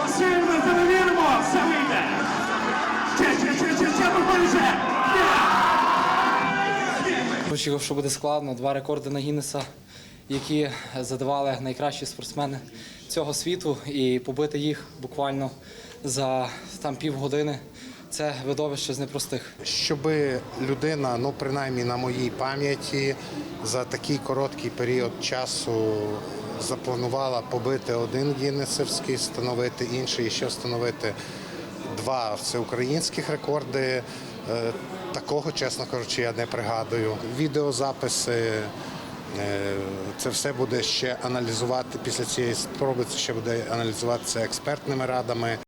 Василь, ми тебе віримо! Все вийде! Очікував, що буде складно. Два рекорди на Гіннеса, які задавали найкращі спортсмени цього світу, і побити їх буквально за там півгодини. Це видовище з непростих. щоб людина, ну принаймні на моїй пам'яті, за такий короткий період часу запланувала побити один Гіннесівський, встановити інший, і ще встановити два всеукраїнських рекорди. Е, Такого, чесно кажучи, я не пригадую. Відеозаписи. е, Це все буде ще аналізувати після цієї спроби. Це ще буде аналізуватися експертними радами.